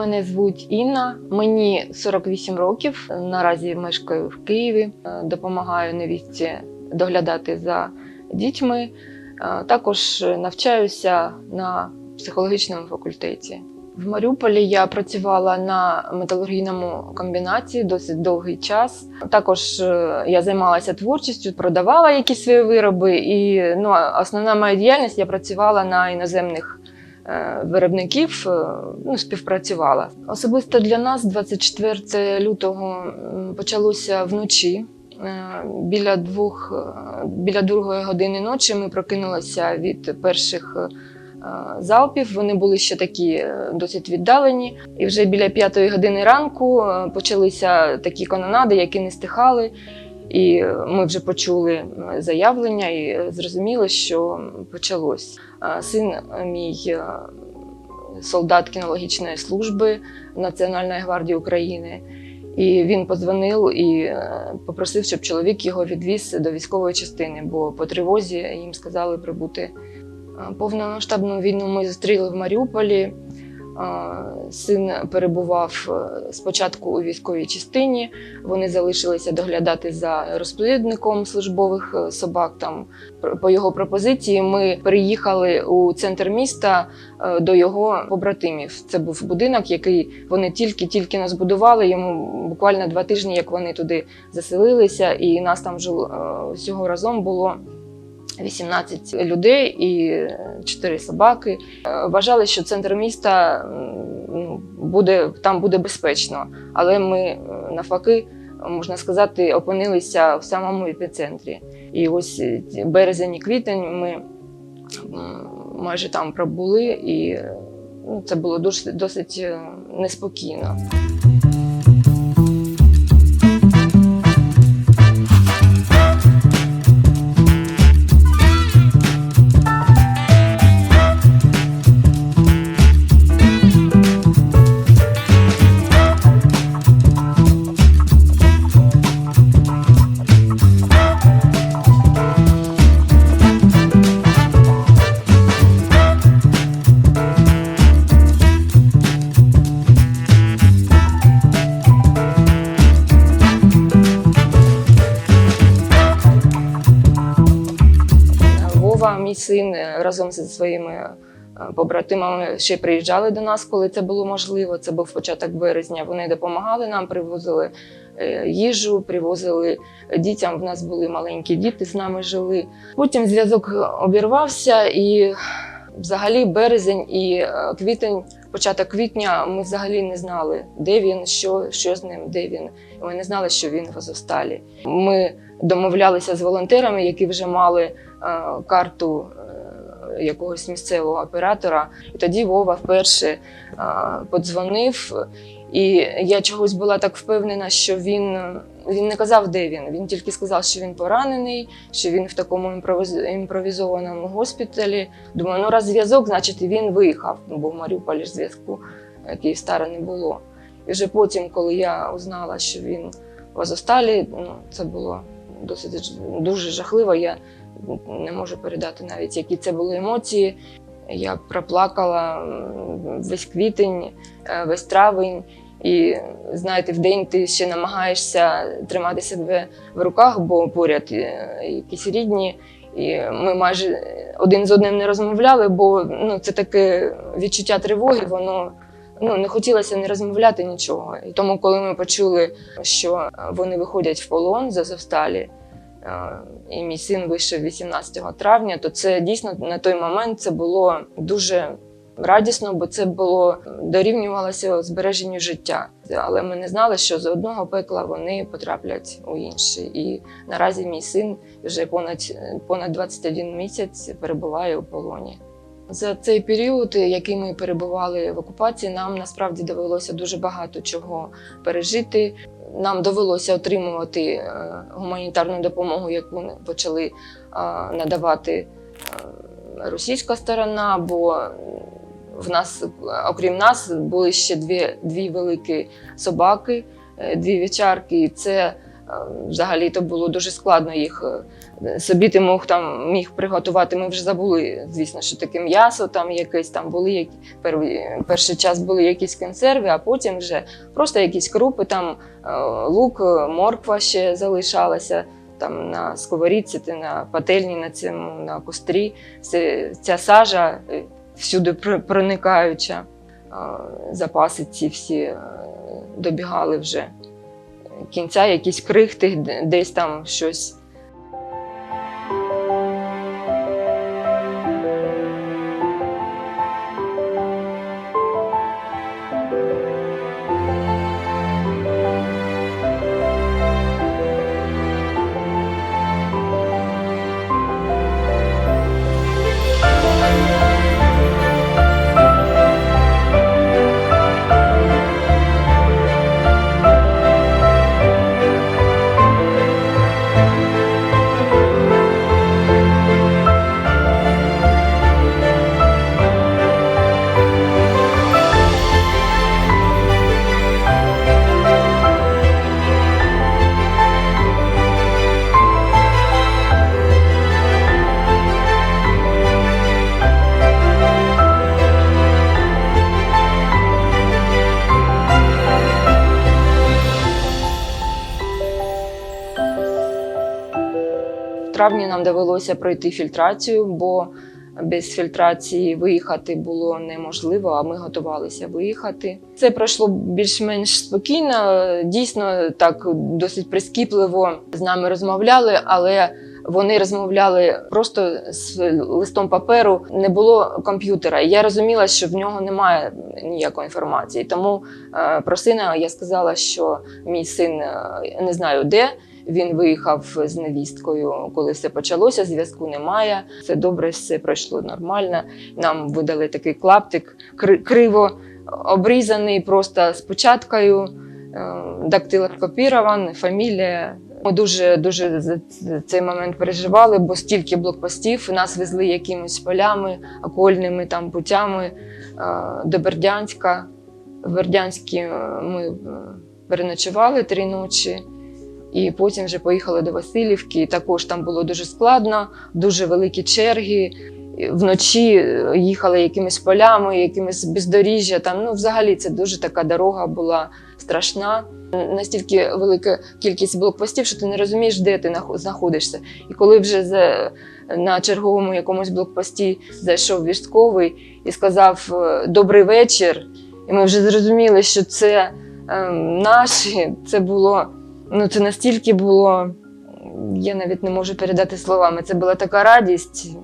Мене звуть Інна, мені 48 років. Наразі мешкаю в Києві, Е, допомагаю невістці доглядати за дітьми. Е, Також навчаюся на психологічному факультеті. В Маріуполі я працювала на металургійному комбінаті досить довгий час. Також е, я займалася творчістю, продавала якісь свої вироби, і ну, основна моя діяльність я працювала на іноземних виробників, е, ну, співпрацювала. Особисто для нас 24 лютого почалося вночі. Е, Біля двох е, біля другої години ночі ми прокинулися від перших е, залпів. Вони були ще такі е, досить віддалені. І вже біля п'ятої години ранку е, почалися такі канонади, які не стихали. І ми вже почули заявлення і е, зрозуміли, що почалось. Е, Син е, мій е, солдат кінологічної служби Національної гвардії України. І він подзвонив і е, попросив, щоб чоловік його відвіз до військової частини, бо по тривозі їм сказали прибути. Е, Повномасштабну війну ми зустріли в Маріуполі. Син перебував е, спочатку у військовій частині. Вони залишилися доглядати за розплідником службових е, собак. Там по його пропозиції ми переїхали у центр міста е, до його побратимів. Це був будинок, який вони тільки-тільки нас будували. Йому буквально два тижні, як вони туди заселилися, і нас там жило е, всього разом було. 18 людей і 4 собаки. Е, Вважали, що центр міста ну, буде там буде безпечно, але ми е, навпаки, можна сказати, опинилися в самому епіцентрі. І ось е, березень і квітень ми майже там пробули, і ну, це було досить, неспокійно. Син, разом зі своїми е, побратимами ще приїжджали до нас, коли це було можливо. Це був початок березня. Вони допомагали нам, привозили е, їжу, привозили дітям. В нас були маленькі діти, з нами жили. Потім зв'язок обірвався, і взагалі березень і е, квітень, початок квітня, ми взагалі не знали, де він, що, що з ним, де він. Ми не знали, що він в Азовсталі. Ми домовлялися з волонтерами, які вже мали е, карту е, якогось місцевого оператора. І тоді Вова вперше е, подзвонив. І я чогось була так впевнена, що він, він не казав, де він. Він тільки сказав, що він поранений, що він в такому імпровіз- імпровізованому госпіталі. Думаю, ну раз зв'язок, значить він виїхав, ну, бо в Маріуполі ж зв'язку Київстара не було. І вже потім, коли я узнала, що він в Азовсталі, ну, це було досить дуже жахливо. Я не можу передати навіть, які це були емоції. Я проплакала весь квітень, е, весь травень. І знаєте, в день ти ще намагаєшся тримати себе в руках, бо поряд е, якісь рідні. І ми майже один з одним не розмовляли, бо ну, це таке відчуття тривоги, воно ну, не хотілося не розмовляти нічого. І тому, коли ми почули, що е, вони виходять в полон з Азовсталі, е, і мій син вийшов 18 травня, то це дійсно на той момент це було дуже радісно, бо це було дорівнювалося збереженню життя. Але ми не знали, що з одного пекла вони потраплять у інший. І наразі мій син вже понад, понад 21 місяць перебуває у полоні. За цей період, який ми перебували в окупації, нам насправді довелося дуже багато чого пережити. Нам довелося отримувати е, гуманітарну допомогу, яку почали е, надавати е, російська сторона, бо в нас, окрім нас, були ще дві, дві великі собаки, дві вівчарки. І це Взагалі то було дуже складно їх собі ти мог там міг приготувати. Ми вже забули, звісно, що таке м'ясо там якесь там були як перший, час були якісь консерви, а потім вже просто якісь крупи, там е, лук, морква ще залишалася. Там на сковорідці, ти на пательні, на цьому на кострі. Ця сажа е, всюди проникаюча. Е, Запаси ці всі добігали вже кінця, якісь крихти, десь там щось. Травні нам довелося пройти фільтрацію, бо без фільтрації виїхати було неможливо, а ми готувалися виїхати. Це пройшло більш-менш спокійно. Дійсно, так досить прискіпливо з нами розмовляли, але вони розмовляли просто з листом паперу. Не було комп'ютера. Я розуміла, що в нього немає ніякої інформації. Тому е, про сина я сказала, що мій син е, не знаю де. Він виїхав з невісткою, коли все почалося. Зв'язку немає. Все добре, все пройшло нормально. Нам видали такий клаптик криво обрізаний, просто з початкою, е, дактилоскопірований, фамілія. Ми дуже дуже за цей момент переживали, бо стільки блокпостів нас везли якимись полями, окольними там путями е, до Бердянська. В Бердянській е, ми е, переночували три ночі. І потім вже поїхали до Васильівки. Також там було дуже складно, дуже великі черги. Вночі е, їхали якимись полями, якимись бездоріжжя. Там ну взагалі це дуже така дорога була страшна. Настільки велика кількість блокпостів, що ти не розумієш, де ти нах- знаходишся. І коли вже за, на черговому якомусь блокпості зайшов військовий і сказав е, Добрий вечір, і ми вже зрозуміли, що це е, наші, це було. Ну, це настільки було, я навіть не можу передати словами. Це була така радість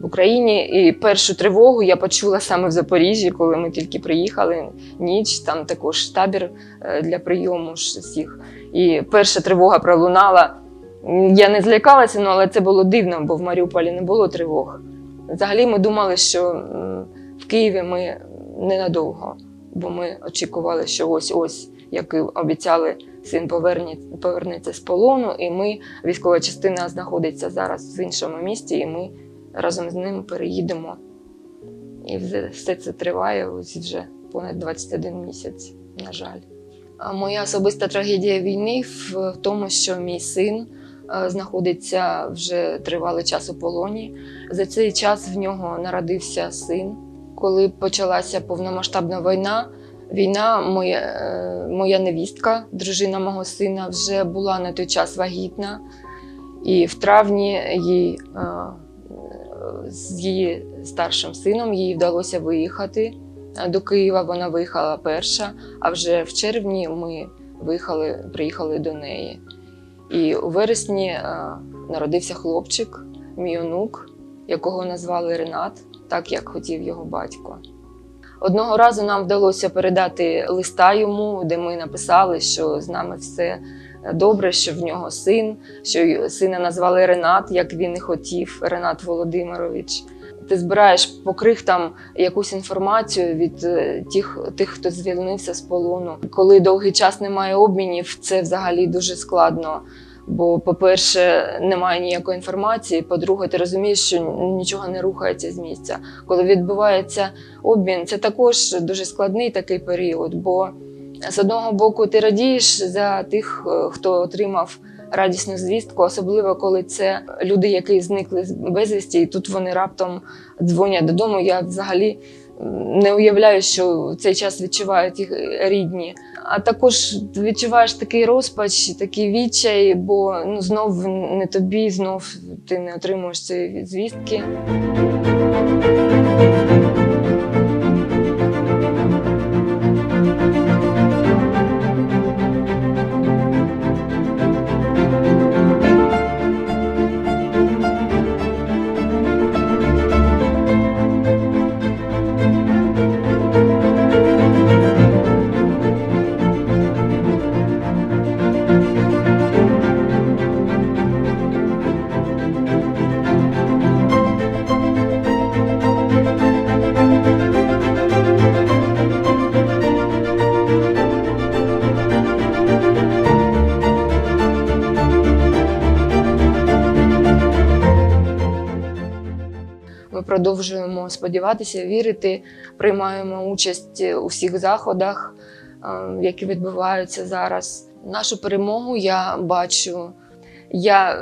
в Україні. І першу тривогу я почула саме в Запоріжжі, коли ми тільки приїхали. Ніч, там також табір е, для прийому ж всіх. І перша тривога пролунала. Я не злякалася, ну, але це було дивно, бо в Маріуполі не було тривог. Взагалі ми думали, що в Києві ми ненадовго, бо ми очікували, що ось-ось, як і обіцяли, син повернеться з полону, і ми, військова частина знаходиться зараз в іншому місті, і ми разом з ним переїдемо. І все- це триває ось вже понад 21 місяць, на жаль. Моя особиста трагедія війни в тому, що мій син е, знаходиться вже тривалий час у полоні. За цей час в нього народився син. Коли почалася повномасштабна війна, війна, моя, е, моя невістка, дружина мого сина, вже була на той час вагітна. І в травні їй, е, з її старшим сином їй вдалося виїхати е, до Києва. Вона виїхала перша, а вже в червні ми виїхали, приїхали до неї. І у вересні народився хлопчик, мій онук, якого назвали Ренат, так як хотів його батько. Одного разу нам вдалося передати листа йому, де ми написали, що з нами все добре, що в нього син, що сина назвали Ренат, як він і хотів, Ренат Володимирович. Ти збираєш по крихтам якусь інформацію від е, тих, тих, хто звільнився з полону. Коли довгий час немає обмінів, це взагалі дуже складно. Бо, по-перше, немає ніякої інформації. По-друге, ти розумієш, що нічого не рухається з місця. Коли відбувається обмін, це також дуже складний такий період. Бо з одного боку ти радієш за тих, е, хто отримав радісну звістку, особливо коли це люди, які зникли безвісті, і тут вони раптом дзвонять додому. Я взагалі не уявляю, що в цей час відчувають їх рідні. А також відчуваєш такий розпач, такий відчай, бо ну знов не тобі, знов ти не отримуєш цієї звістки. Продовжуємо сподіватися, вірити, приймаємо участь у всіх заходах, е, які відбуваються зараз. Нашу перемогу я бачу. Я е,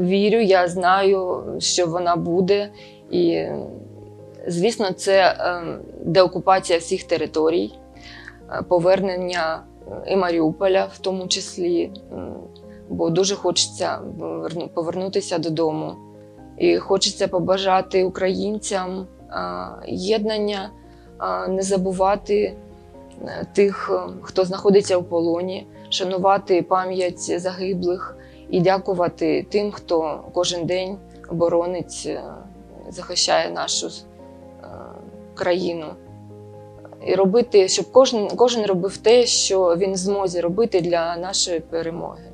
вірю, я знаю, що вона буде. І, е, звісно, це е, деокупація всіх територій, е, повернення і Маріуполя, в тому числі, бо дуже хочеться повернутися додому. І хочеться побажати українцям єднання, не забувати е, тих, е, хто знаходиться в полоні, шанувати пам'ять загиблих і дякувати тим, хто кожен день боронить, е, захищає нашу е, країну. І робити, щоб кожен, кожен робив те, що він в змозі робити для нашої перемоги.